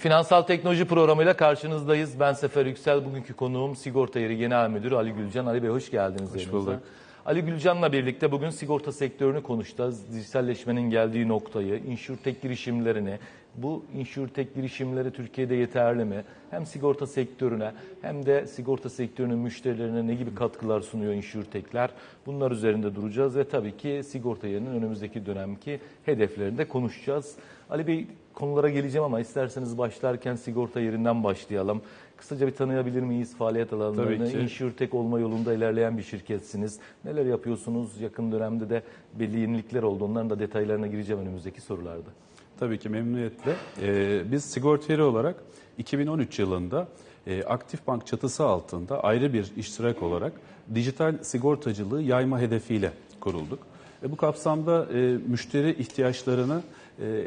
Finansal Teknoloji programıyla karşınızdayız. Ben Sefer Yüksel. Bugünkü konuğum Sigorta Yeri Genel Müdürü Ali Gülcan. Ali Bey hoş geldiniz. Hoş bulduk. Ali Gülcan'la birlikte bugün sigorta sektörünü konuşacağız. Dijitalleşmenin geldiği noktayı, insurtek girişimlerini, bu insurtek girişimleri Türkiye'de yeterli mi? Hem sigorta sektörüne hem de sigorta sektörünün müşterilerine ne gibi katkılar sunuyor insurtekler? Bunlar üzerinde duracağız ve tabii ki sigorta yerinin önümüzdeki dönemki hedeflerini de konuşacağız. Ali Bey konulara geleceğim ama isterseniz başlarken sigorta yerinden başlayalım. Kısaca bir tanıyabilir miyiz faaliyet alanlarını? İnsurtek olma yolunda ilerleyen bir şirketsiniz. Neler yapıyorsunuz? Yakın dönemde de belli yenilikler oldu. Onların da detaylarına gireceğim önümüzdeki sorularda. Tabii ki memnuniyetle. Ee, biz sigorteri olarak 2013 yılında e, Aktif Bank çatısı altında ayrı bir iştirak olarak dijital sigortacılığı yayma hedefiyle kurulduk. Ve bu kapsamda e, müşteri ihtiyaçlarını e,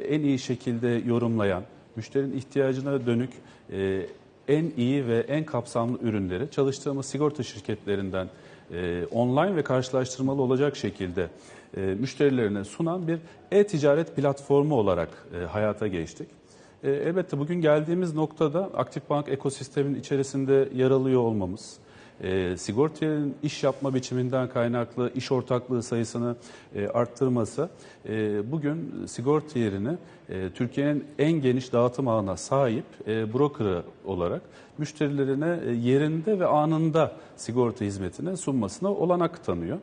en iyi şekilde yorumlayan, müşterinin ihtiyacına dönük e, en iyi ve en kapsamlı ürünleri çalıştığımız sigorta şirketlerinden e, online ve karşılaştırmalı olacak şekilde e, müşterilerine sunan bir e-ticaret platformu olarak e, hayata geçtik. E, elbette bugün geldiğimiz noktada Aktif Bank ekosisteminin içerisinde yer alıyor olmamız, e, sigortanın iş yapma biçiminden kaynaklı iş ortaklığı sayısını e, arttırması e, bugün sigorta yerini e, Türkiye'nin en geniş dağıtım ağına sahip e, brokerı olarak müşterilerine e, yerinde ve anında sigorta hizmetine sunmasına olanak tanıyor.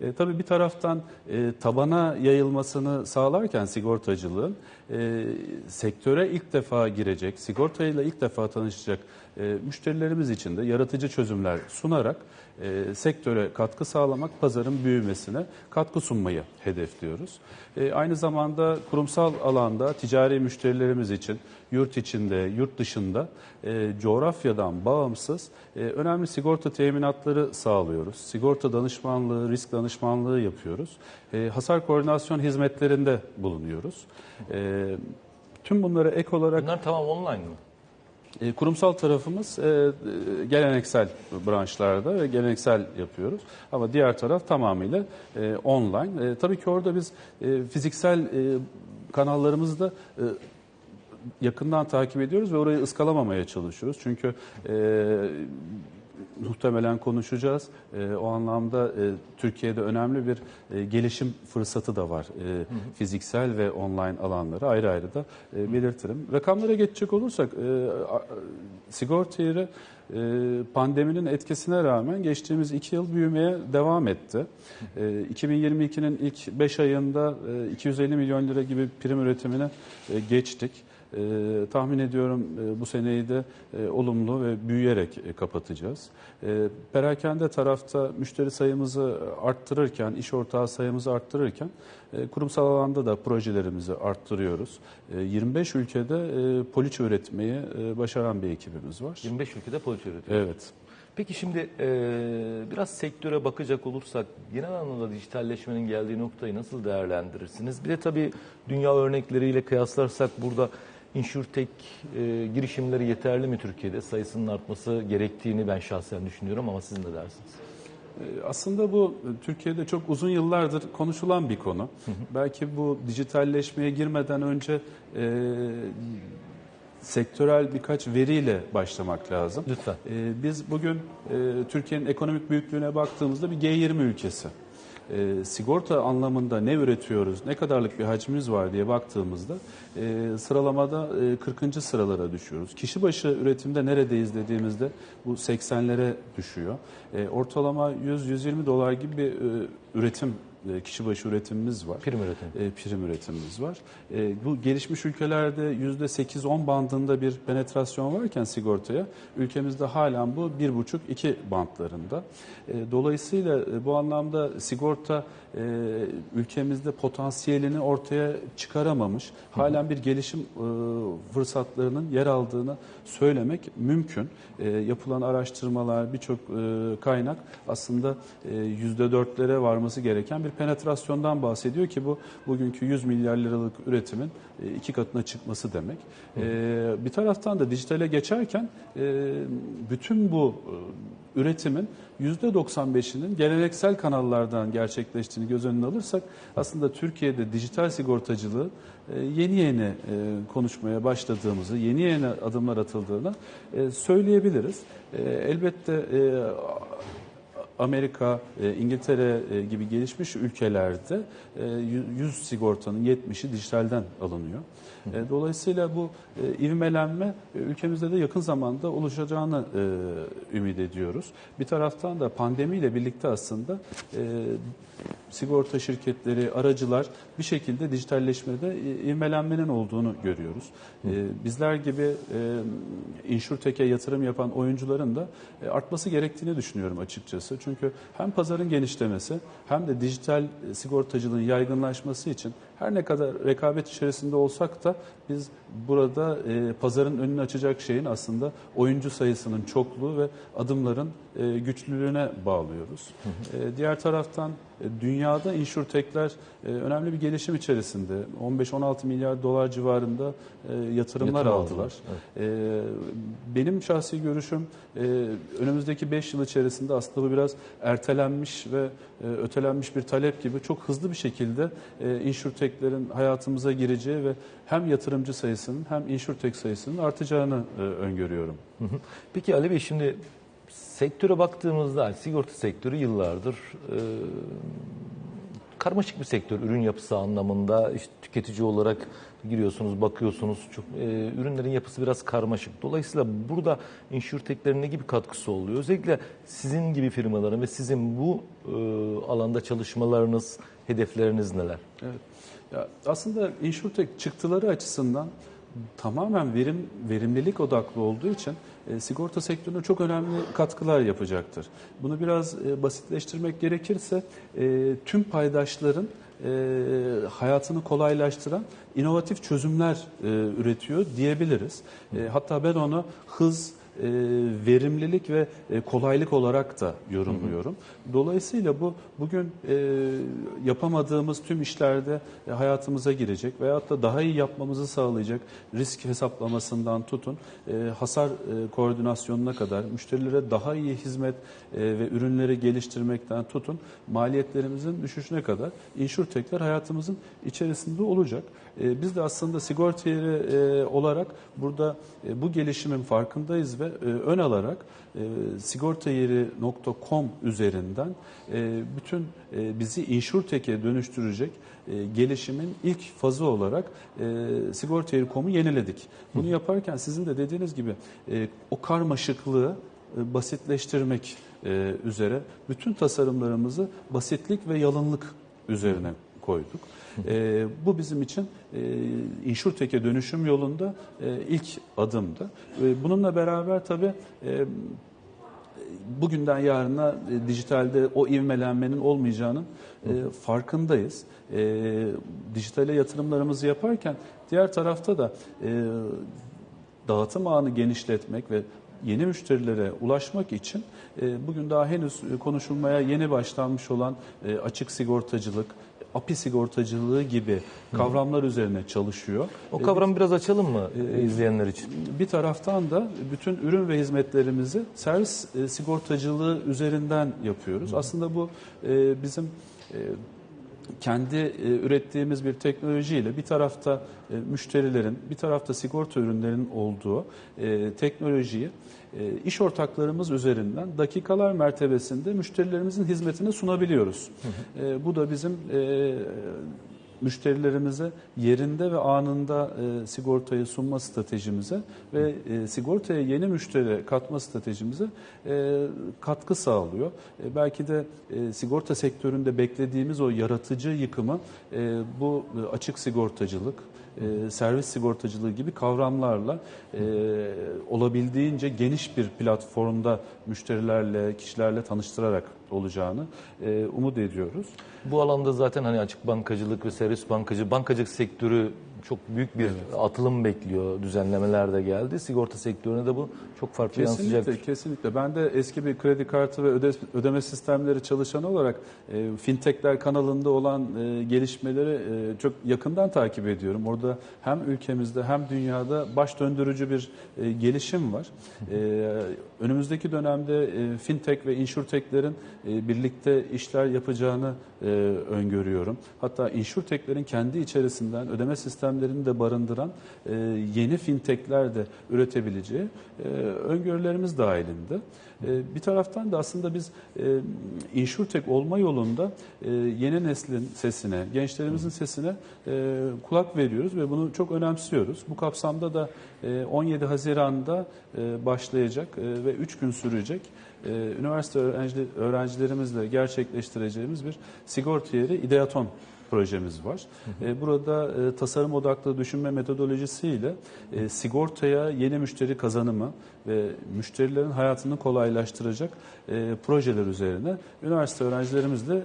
E, tabii bir taraftan e, tabana yayılmasını sağlarken sigortacılığın e, sektöre ilk defa girecek, sigortayla ilk defa tanışacak e, müşterilerimiz için de yaratıcı çözümler sunarak e, sektöre katkı sağlamak, pazarın büyümesine katkı sunmayı hedefliyoruz. E, aynı zamanda kurumsal alanda ticari müşterilerimiz için yurt içinde, yurt dışında e, coğrafyadan bağımsız e, önemli sigorta teminatları sağlıyoruz. Sigorta danışmanlığı, risk danışmanlığı yapıyoruz. E, hasar koordinasyon hizmetlerinde bulunuyoruz. E, tüm bunlara ek olarak Bunlar tamam online mı? e, kurumsal tarafımız e, e, geleneksel branşlarda ve geleneksel yapıyoruz. Ama diğer taraf tamamıyla e, online. E, tabii ki orada biz e, fiziksel e, kanallarımızı da e, yakından takip ediyoruz ve orayı ıskalamamaya çalışıyoruz. Çünkü e, muhtemelen konuşacağız. E, o anlamda e, Türkiye'de önemli bir e, gelişim fırsatı da var. E, fiziksel ve online alanları ayrı ayrı da e, belirtirim. Rakamlara geçecek olursak e, sigorta yeri e, pandeminin etkisine rağmen geçtiğimiz iki yıl büyümeye devam etti. E, 2022'nin ilk 5 ayında e, 250 milyon lira gibi prim üretimine e, geçtik. E, tahmin ediyorum e, bu seneyi de e, olumlu ve büyüyerek e, kapatacağız. E, perakende tarafta müşteri sayımızı arttırırken, iş ortağı sayımızı arttırırken e, kurumsal alanda da projelerimizi arttırıyoruz. E, 25 ülkede e, poliçe üretmeyi e, başaran bir ekibimiz var. 25 ülkede poliçe üretiyor. Evet. Peki şimdi e, biraz sektöre bakacak olursak genel anlamda dijitalleşmenin geldiği noktayı nasıl değerlendirirsiniz? Bir de tabii dünya örnekleriyle kıyaslarsak burada insurtek e, girişimleri yeterli mi Türkiye'de? Sayısının artması gerektiğini ben şahsen düşünüyorum ama siz ne dersiniz? E, Aslında bu Türkiye'de çok uzun yıllardır konuşulan bir konu. Belki bu dijitalleşmeye girmeden önce e, sektörel birkaç veriyle başlamak lazım. Lütfen. E, biz bugün e, Türkiye'nin ekonomik büyüklüğüne baktığımızda bir G20 ülkesi. E, sigorta anlamında ne üretiyoruz, ne kadarlık bir hacmimiz var diye baktığımızda e, sıralamada e, 40. sıralara düşüyoruz. Kişi başı üretimde neredeyiz dediğimizde bu 80'lere düşüyor. E, ortalama 100-120 dolar gibi bir e, üretim kişi başı üretimimiz var. Prim üretimi. E, prim üretimimiz var. E, bu gelişmiş ülkelerde %8-10 bandında bir penetrasyon varken sigortaya ülkemizde halen bu 1,5-2 bantlarında. E, dolayısıyla e, bu anlamda sigorta e, ülkemizde potansiyelini ortaya çıkaramamış. Halen bir gelişim e, fırsatlarının yer aldığını söylemek mümkün. E, yapılan araştırmalar, birçok e, kaynak aslında e, %4'lere varması gereken bir penetrasyondan bahsediyor ki bu bugünkü 100 milyar liralık üretimin e, iki katına çıkması demek. E, bir taraftan da dijitale geçerken e, bütün bu üretimin %95'inin geleneksel kanallardan gerçekleştiğini göz önüne alırsak aslında Türkiye'de dijital sigortacılığı yeni yeni konuşmaya başladığımızı, yeni yeni adımlar atıldığını söyleyebiliriz. Elbette Amerika, e, İngiltere e, gibi gelişmiş ülkelerde e, yü- 100 sigortanın 70'i dijitalden alınıyor. E, Dolayısıyla bu e, ivmelenme e, ülkemizde de yakın zamanda oluşacağını e, ümit ediyoruz. Bir taraftan da pandemiyle birlikte aslında e, sigorta şirketleri, aracılar bir şekilde dijitalleşmede e, ivmelenmenin olduğunu görüyoruz. E, Bizler gibi e, insurtech'e yatırım yapan oyuncuların da e, artması gerektiğini düşünüyorum açıkçası. Çünkü hem pazarın genişlemesi hem de dijital e, sigortacılığın yaygınlaşması için her ne kadar rekabet içerisinde olsak da biz burada e, pazarın önünü açacak şeyin aslında oyuncu sayısının çokluğu ve adımların e, güçlülüğüne bağlıyoruz. E, diğer taraftan e, dünyada insurtechler e, önemli bir gelişim içerisinde 15-16 milyar dolar civarında e, yatırımlar Yatırım aldılar. aldılar, E, benim şahsi görüşüm e, önümüzdeki 5 yıl içerisinde aslında bu biraz ertelenmiş ve e, ötelenmiş bir talep gibi çok hızlı bir şekilde e, insurtechlerin hayatımıza gireceği ve hem yatırımcı sayısının hem insurtech sayısının artacağını e, öngörüyorum. Peki Ali Bey şimdi sektöre baktığımızda sigorta sektörü yıllardır e, karmaşık bir sektör ürün yapısı anlamında işte tüketici olarak giriyorsunuz bakıyorsunuz çok e, ürünlerin yapısı biraz karmaşık. Dolayısıyla burada insurtechlerin ne gibi katkısı oluyor? Özellikle sizin gibi firmaların ve sizin bu e, alanda çalışmalarınız, hedefleriniz neler? Evet. Ya aslında insurtech çıktıları açısından tamamen verim verimlilik odaklı olduğu için e, sigorta sektörüne çok önemli katkılar yapacaktır. Bunu biraz e, basitleştirmek gerekirse e, tüm paydaşların e, hayatını kolaylaştıran inovatif çözümler e, üretiyor diyebiliriz. E, hatta ben onu hız, e, verimlilik ve e, kolaylık olarak da yorumluyorum. Dolayısıyla bu bugün e, yapamadığımız tüm işlerde e, hayatımıza girecek veyahut da daha iyi yapmamızı sağlayacak risk hesaplamasından tutun e, hasar e, koordinasyonuna kadar müşterilere daha iyi hizmet e, ve ürünleri geliştirmekten tutun maliyetlerimizin düşüşüne kadar insurtechler hayatımızın içerisinde olacak. E, biz de aslında sigorta yeri e, olarak burada e, bu gelişimin farkındayız ve ön alarak e, sigortayeri.com üzerinden bütün bizi insurtech'e dönüştürecek gelişimin ilk fazı olarak e, sigortayeri.com'u yeniledik. Bunu yaparken sizin de dediğiniz gibi o karmaşıklığı basitleştirmek üzere bütün tasarımlarımızı basitlik ve yalınlık üzerine koyduk. E, bu bizim için e, insurtech'e dönüşüm yolunda e, ilk adımdı. E, bununla beraber tabii e, bugünden yarına e, dijitalde o ivmelenmenin olmayacağının e, farkındayız. E, dijitale yatırımlarımızı yaparken diğer tarafta da e, dağıtım ağını genişletmek ve yeni müşterilere ulaşmak için e, bugün daha henüz konuşulmaya yeni başlanmış olan e, açık sigortacılık, API sigortacılığı gibi kavramlar üzerine çalışıyor. O kavramı biraz açalım mı e, izleyenler için? Bir taraftan da bütün ürün ve hizmetlerimizi servis e, sigortacılığı üzerinden yapıyoruz. Aslında bu e, bizim e, kendi e, ürettiğimiz bir teknolojiyle bir tarafta e, müşterilerin, bir tarafta sigorta ürünlerinin olduğu e, teknolojiyi e, iş ortaklarımız üzerinden dakikalar mertebesinde müşterilerimizin hizmetine sunabiliyoruz. E, bu da bizim e, müşterilerimize yerinde ve anında e, sigortayı sunma stratejimize ve e, sigortaya yeni müşteri katma stratejimize e, katkı sağlıyor. E, belki de e, sigorta sektöründe beklediğimiz o yaratıcı yıkımı e, bu e, açık sigortacılık, e, servis sigortacılığı gibi kavramlarla e, olabildiğince geniş bir platformda müşterilerle, kişilerle tanıştırarak olacağını e, umut ediyoruz. Bu alanda zaten hani açık bankacılık ve servis bankacı, bankacılık sektörü çok büyük bir atılım bekliyor. Düzenlemeler de geldi. Sigorta sektörüne de bu çok farklı Kesinlikle, yansıyacak. kesinlikle. Ben de eski bir kredi kartı ve öde- ödeme sistemleri çalışanı olarak e, fintechler kanalında olan e, gelişmeleri e, çok yakından takip ediyorum. Orada hem ülkemizde hem dünyada baş döndürücü bir e, gelişim var. E, önümüzdeki dönemde e, fintech ve insurtechlerin e, birlikte işler yapacağını e, öngörüyorum. Hatta insurtechlerin kendi içerisinden ödeme sistemlerini de barındıran e, yeni fintechler de üretebileceği e, öngörülerimiz dahilinde. E, bir taraftan da aslında biz e, insurtech olma yolunda e, yeni neslin sesine, gençlerimizin sesine e, kulak veriyoruz ve bunu çok önemsiyoruz. Bu kapsamda da 17 Haziran'da e, başlayacak e, ve 3 gün sürecek e, üniversite öğrenci, öğrencilerimizle gerçekleştireceğimiz bir sigorta yeri ideaton projemiz var. E, Burada e, tasarım odaklı düşünme metodolojisiyle sigortaya yeni müşteri kazanımı ve müşterilerin hayatını kolaylaştıracak projeler üzerine üniversite öğrencilerimizle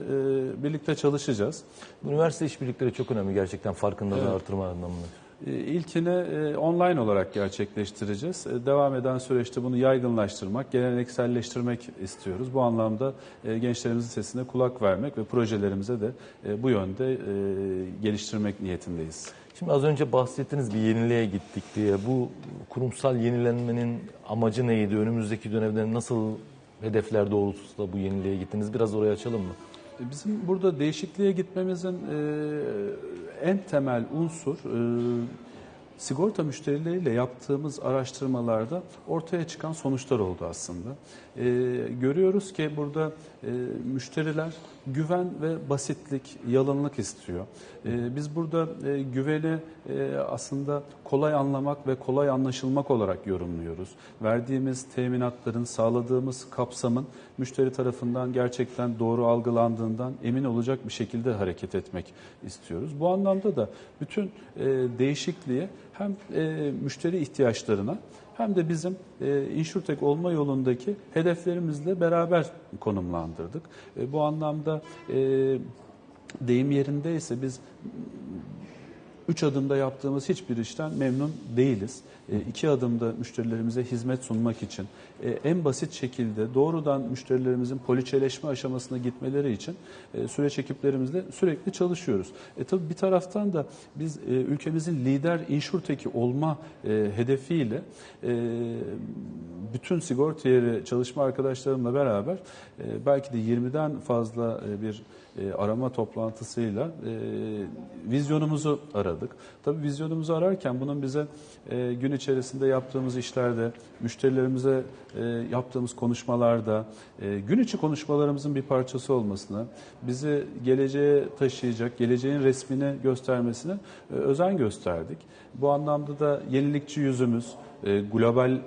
birlikte çalışacağız. Üniversite işbirlikleri çok önemli gerçekten farkındalığı Evet. artırma anlamında. E, İlkini e, online olarak gerçekleştireceğiz. E, Devam eden süreçte bunu yaygınlaştırmak, gelenekselleştirmek istiyoruz. Bu anlamda gençlerimizin sesine kulak vermek ve projelerimize de bu yönde geliştirmek niyetindeyiz. Şimdi az önce bahsettiniz bir yeniliğe gittik diye. Bu kurumsal yenilenmenin amacı neydi? Önümüzdeki dönemde nasıl hedefler doğrultusunda bu yeniliğe gittiniz? Biraz oraya açalım mı? Bizim burada değişikliğe gitmemizin e, en temel unsur e, sigorta müşterileriyle yaptığımız araştırmalarda ortaya çıkan sonuçlar oldu aslında. E, görüyoruz ki burada e, müşteriler güven ve basitlik, yalınlık istiyor. E, biz burada e, güveni e, aslında kolay anlamak ve kolay anlaşılmak olarak yorumluyoruz. Verdiğimiz teminatların, sağladığımız kapsamın müşteri tarafından gerçekten doğru algılandığından emin olacak bir şekilde hareket etmek istiyoruz. Bu anlamda da bütün e, değişikliğe hem e, müşteri ihtiyaçlarına hem de bizim e, InsurTech olma yolundaki hedeflerimizle beraber konumlandırdık. E, bu anlamda e, deyim yerindeyse biz Üç adımda yaptığımız hiçbir işten memnun değiliz. E, adımda müşterilerimize hizmet sunmak için e, en basit şekilde doğrudan müşterilerimizin poliçeleşme aşamasına gitmeleri için e, süreç ekiplerimizle sürekli çalışıyoruz. E tabii bir taraftan da biz e, ülkemizin lider insurteki olma e, hedefiyle bütün sigorta yeri çalışma arkadaşlarımla beraber belki de 20'den fazla bir e, arama toplantısıyla e, vizyonumuzu aradık. Tabii vizyonumuzu ararken bunun bize e, gün içerisinde yaptığımız işlerde, müşterilerimize e, yaptığımız konuşmalarda, e, gün içi konuşmalarımızın bir parçası olmasına, bizi geleceğe taşıyacak, geleceğin resmini göstermesine e, özen gösterdik. Bu anlamda da yenilikçi yüzümüz, e, global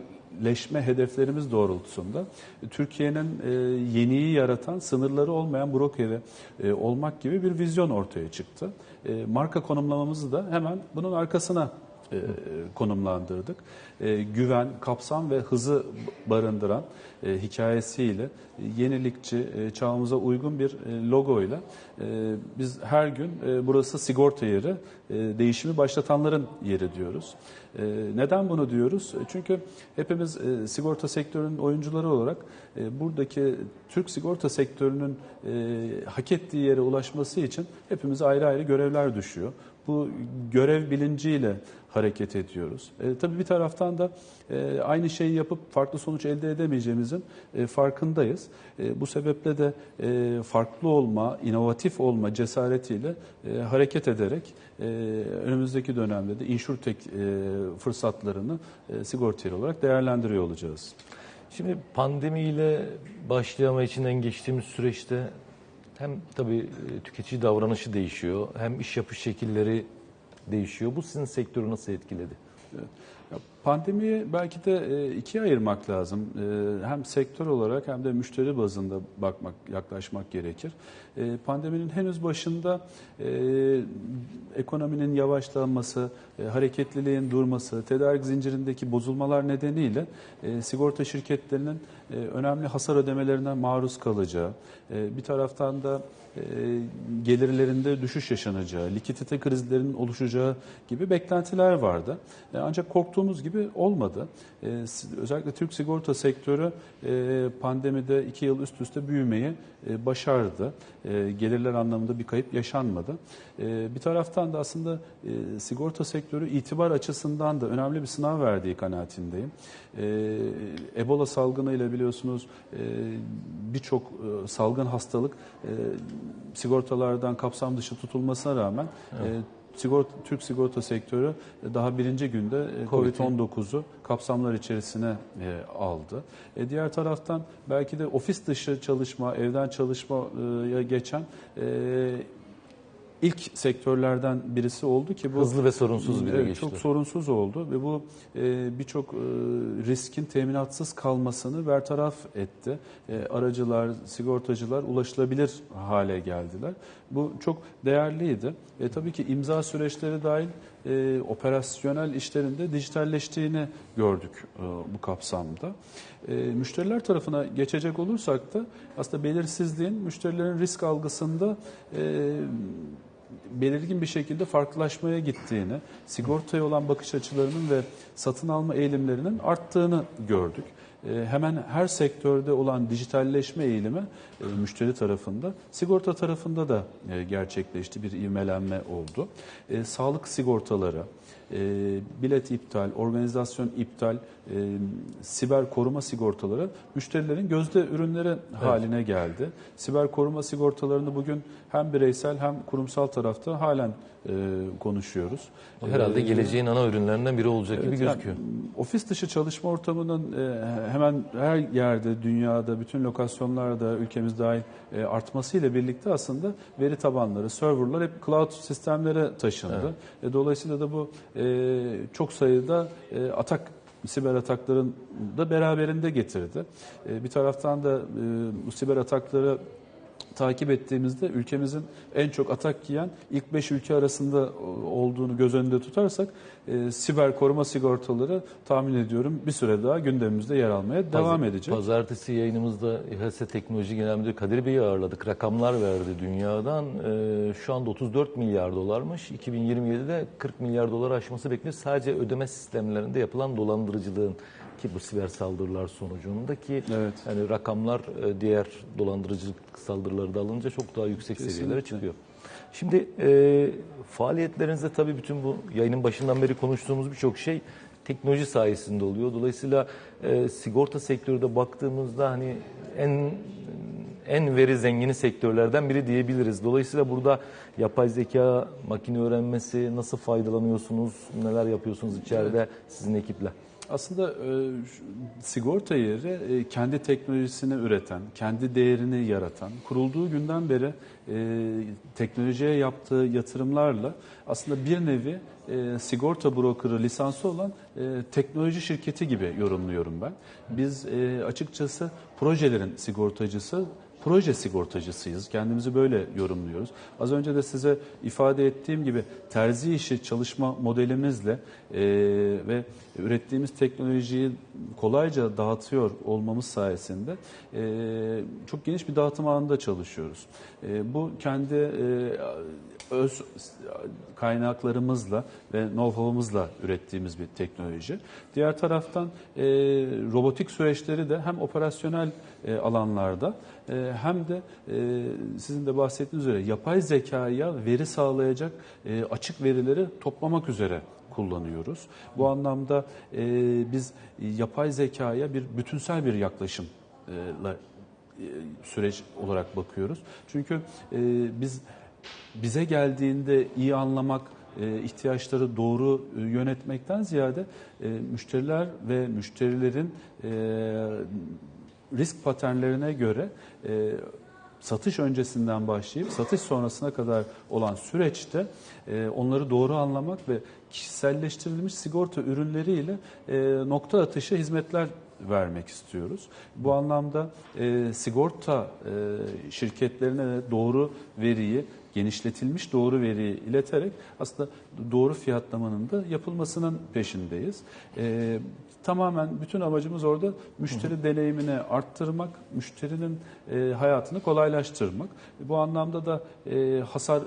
leşme hedeflerimiz doğrultusunda Türkiye'nin e, yeniyi yaratan, sınırları olmayan brokeri e, olmak gibi bir vizyon ortaya çıktı. E, marka konumlamamızı da hemen bunun arkasına e, konumlandırdık. E, güven, kapsam ve hızı barındıran e, hikayesiyle yenilikçi, e, çağımıza uygun bir e, logoyla e, biz her gün e, burası sigorta yeri, e, değişimi başlatanların yeri diyoruz. E, neden bunu diyoruz? E, Çünkü hepimiz e, sigorta sektörünün oyuncuları olarak e, buradaki Türk sigorta sektörünün e, hak ettiği yere ulaşması için hepimize ayrı ayrı görevler düşüyor. Bu görev bilinciyle hareket ediyoruz. E, tabii bir taraftan da e, aynı şeyi yapıp farklı sonuç elde edemeyeceğimizin e, farkındayız. E, bu sebeple de e, farklı olma, inovatif olma cesaretiyle e, hareket ederek e, önümüzdeki dönemde de insurtech e, fırsatlarını e, sigortayı olarak değerlendiriyor olacağız. Şimdi pandemiyle başlayan ama içinden geçtiğimiz süreçte hem tabii e, tüketici davranışı değişiyor hem iş yapış şekilleri değişiyor. Bu sizin sektörü nasıl etkiledi? Ya Pandemiyi belki de e, ikiye ayırmak lazım. E, Hem sektör olarak hem de müşteri bazında bakmak, yaklaşmak gerekir. E, Pandeminin henüz başında ekonominin yavaşlanması, hareketliliğin durması, tedarik zincirindeki bozulmalar nedeniyle sigorta şirketlerinin önemli hasar ödemelerine maruz kalacağı, bir taraftan da e, gelirlerinde düşüş yaşanacağı, likidite krizlerinin oluşacağı gibi beklentiler vardı. E, Ancak korktuğumuz gibi olmadı. E, Özellikle Türk sigorta sektörü pandemide iki yıl üst üste büyümeyi başardı. Gelirler anlamında bir kayıp yaşanmadı. Bir taraftan da aslında sigorta sektörü itibar açısından da önemli bir sınav verdiği kanaatindeyim. Ebola salgınıyla biliyorsunuz e, birçok salgın hastalık sigortalardan kapsam dışı tutulmasına rağmen e, sigorta, Türk sigorta sektörü e, daha birinci günde e, Covid. Covid-19'u kapsamlar içerisine e, aldı. E, diğer taraftan belki de ofis dışı çalışma, evden çalışmaya geçen e, ilk sektörlerden birisi oldu ki bu Hızlı ve sorunsuz bir Evet, geçti. Çok sorunsuz oldu ve bu e, birçok e, riskin teminatsız kalmasını bertaraf etti. E, aracılar, sigortacılar ulaşılabilir hale geldiler. Bu çok değerliydi. E, tabii ki imza süreçleri dahil e, operasyonel işlerinde dijitalleştiğini gördük e, bu kapsamda. E, müşteriler tarafına geçecek olursak da aslında belirsizliğin müşterilerin risk algısında e, belirgin bir şekilde farklılaşmaya gittiğini, sigortaya olan bakış açılarının ve satın alma eğilimlerinin arttığını gördük. E, Hemen her sektörde olan dijitalleşme eğilimi e, müşteri tarafında, sigorta tarafında da e, gerçekleşti bir ivmelenme oldu. Sağlık sigortaları, e, bilet iptal, organizasyon iptal, e, siber koruma sigortaları müşterilerin gözde ürünleri haline geldi. Siber koruma sigortalarını bugün hem bireysel hem kurumsal tarafta halen e, konuşuyoruz. Herhalde E, geleceğin ana ürünlerinden biri olacak gibi Evet, yani gözüküyor. ofis dışı çalışma ortamının e, hemen her yerde, dünyada, bütün lokasyonlarda, ülkemiz dahil e, artmasıyla birlikte aslında veri tabanları, serverlar hep cloud sistemlere taşındı. E, Dolayısıyla da bu e, çok sayıda e, atak siber atakların da beraberinde getirdi. E, Bir taraftan da e, bu siber atakları takip ettiğimizde ülkemizin en çok atak yiyen ilk 5 ülke arasında olduğunu göz önünde tutarsak e, siber koruma sigortaları tahmin ediyorum bir süre daha gündemimizde yer almaya devam Paz- edecek. Pazartesi yayınımızda İHS Teknoloji Genel Müdürü Kadir Bey'i ağırladık. Rakamlar verdi dünyadan. Ee, şu anda 34 milyar dolarmış. 2027'de 40 milyar dolar aşması bekleniyor. Sadece ödeme sistemlerinde yapılan dolandırıcılığın ki bu siber saldırılar sonucunda ki Evet. yani rakamlar e, diğer dolandırıcılık saldırıları da alınca çok daha yüksek seviyelere Kesinlikle. çıkıyor. Şimdi e, faaliyetlerinizde tabii bütün bu yayının başından beri konuştuğumuz birçok şey teknoloji sayesinde oluyor. Dolayısıyla e, sigorta sektörü de baktığımızda hani en en veri zengini sektörlerden biri diyebiliriz. Dolayısıyla burada yapay zeka, makine öğrenmesi nasıl faydalanıyorsunuz, neler yapıyorsunuz içeride sizin ekiple? Aslında e, sigorta yeri e, kendi teknolojisini üreten, kendi değerini yaratan, kurulduğu günden beri e, teknolojiye yaptığı yatırımlarla aslında bir nevi e, sigorta brokerı lisansı olan e, teknoloji şirketi gibi yorumluyorum ben. Biz e, açıkçası projelerin sigortacısı, proje sigortacısıyız. Kendimizi böyle yorumluyoruz. Az önce de size ifade ettiğim gibi terzi işi çalışma modelimizle e, ve ürettiğimiz teknolojiyi kolayca dağıtıyor olmamız sayesinde e, çok geniş bir dağıtım ağında çalışıyoruz. E, bu kendi e, öz kaynaklarımızla ve know-how'ımızla ürettiğimiz bir teknoloji. Diğer taraftan e, robotik süreçleri de hem operasyonel e, alanlarda e, hem de e, sizin de bahsettiğiniz üzere yapay zekaya veri sağlayacak e, açık verileri toplamak üzere kullanıyoruz. Bu anlamda e, biz yapay zekaya bir bütünsel bir yaklaşımla e, süreç olarak bakıyoruz. Çünkü e, biz bize geldiğinde iyi anlamak, e, ihtiyaçları doğru e, yönetmekten ziyade e, müşteriler ve müşterilerin risk paternlerine göre satış öncesinden başlayıp satış sonrasına kadar olan süreçte onları doğru anlamak ve kişiselleştirilmiş sigorta ürünleriyle e, nokta atışı hizmetler vermek istiyoruz. Bu anlamda e, sigorta e, şirketlerine doğru veriyi genişletilmiş doğru veriyi ileterek aslında doğru fiyatlamanın da yapılmasının peşindeyiz. E, tamamen bütün amacımız orada müşteri deneyimini arttırmak, müşterinin e, hayatını kolaylaştırmak. Bu anlamda da e, hasar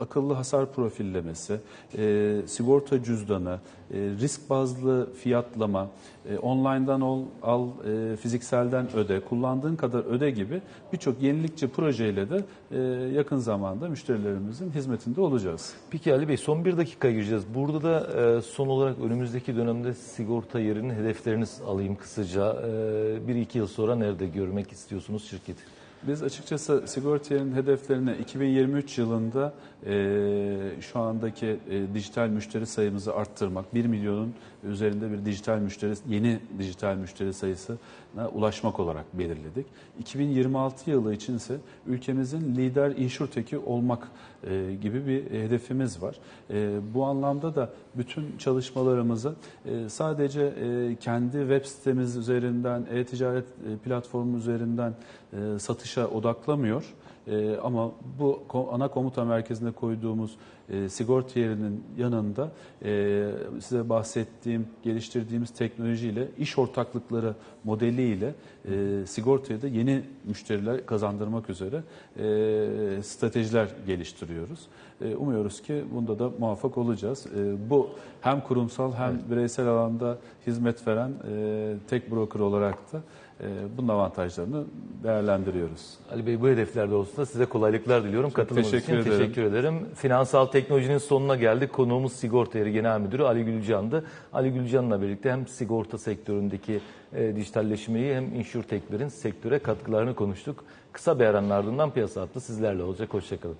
akıllı hasar profillemesi, e, sigorta cüzdanı, e, risk bazlı fiyatlama, e, online'dan ol, al, e, fizikselden öde, kullandığın kadar öde gibi birçok yenilikçi projeyle de e, yakın zamanda müşterilerimizin hizmetinde olacağız. Peki Ali Bey son bir dakika gireceğiz. Burada da e, son olarak önümüzdeki dönemde sigorta yerinin hedefleriniz alayım kısaca. E, bir iki yıl sonra nerede görmek istiyorsunuz şirketi? Biz açıkçası Sigortayer'in hedeflerine 2023 yılında e, şu andaki e, dijital müşteri sayımızı arttırmak, 1 milyonun üzerinde bir dijital müşteri, yeni dijital müşteri sayısına ulaşmak olarak belirledik. 2026 yılı için ise ülkemizin lider insurtech'i olmak e, gibi bir hedefimiz var. E, bu anlamda da bütün çalışmalarımızı e, sadece e, kendi web sitemiz üzerinden, e-ticaret e, platformu üzerinden e, satışa odaklamıyor. E, ama bu ana komuta merkezine koyduğumuz e, sigorta yerinin yanında e, size bahsettiğim, geliştirdiğimiz teknolojiyle iş ortaklıkları modeliyle e, sigortaya da yeni müşteriler kazandırmak üzere e, stratejiler geliştiriyoruz. E, umuyoruz ki bunda da muvaffak olacağız. E, bu hem kurumsal hem bireysel alanda hizmet veren e, tek broker olarak da e, bunun avantajlarını değerlendiriyoruz. Ali Bey bu hedeflerde olsun da size kolaylıklar diliyorum. Katılımınız için ederim. teşekkür ederim. Finansal teknolojinin sonuna geldik. Konuğumuz Sigorta Yeri Genel Müdürü Ali Gülcan'dı. Ali Gülcan'la birlikte hem sigorta sektöründeki e, dijitalleşmeyi hem insurtechlerin sektöre katkılarını konuştuk. Kısa bir aranın ardından piyasa hattı sizlerle olacak. Hoşçakalın.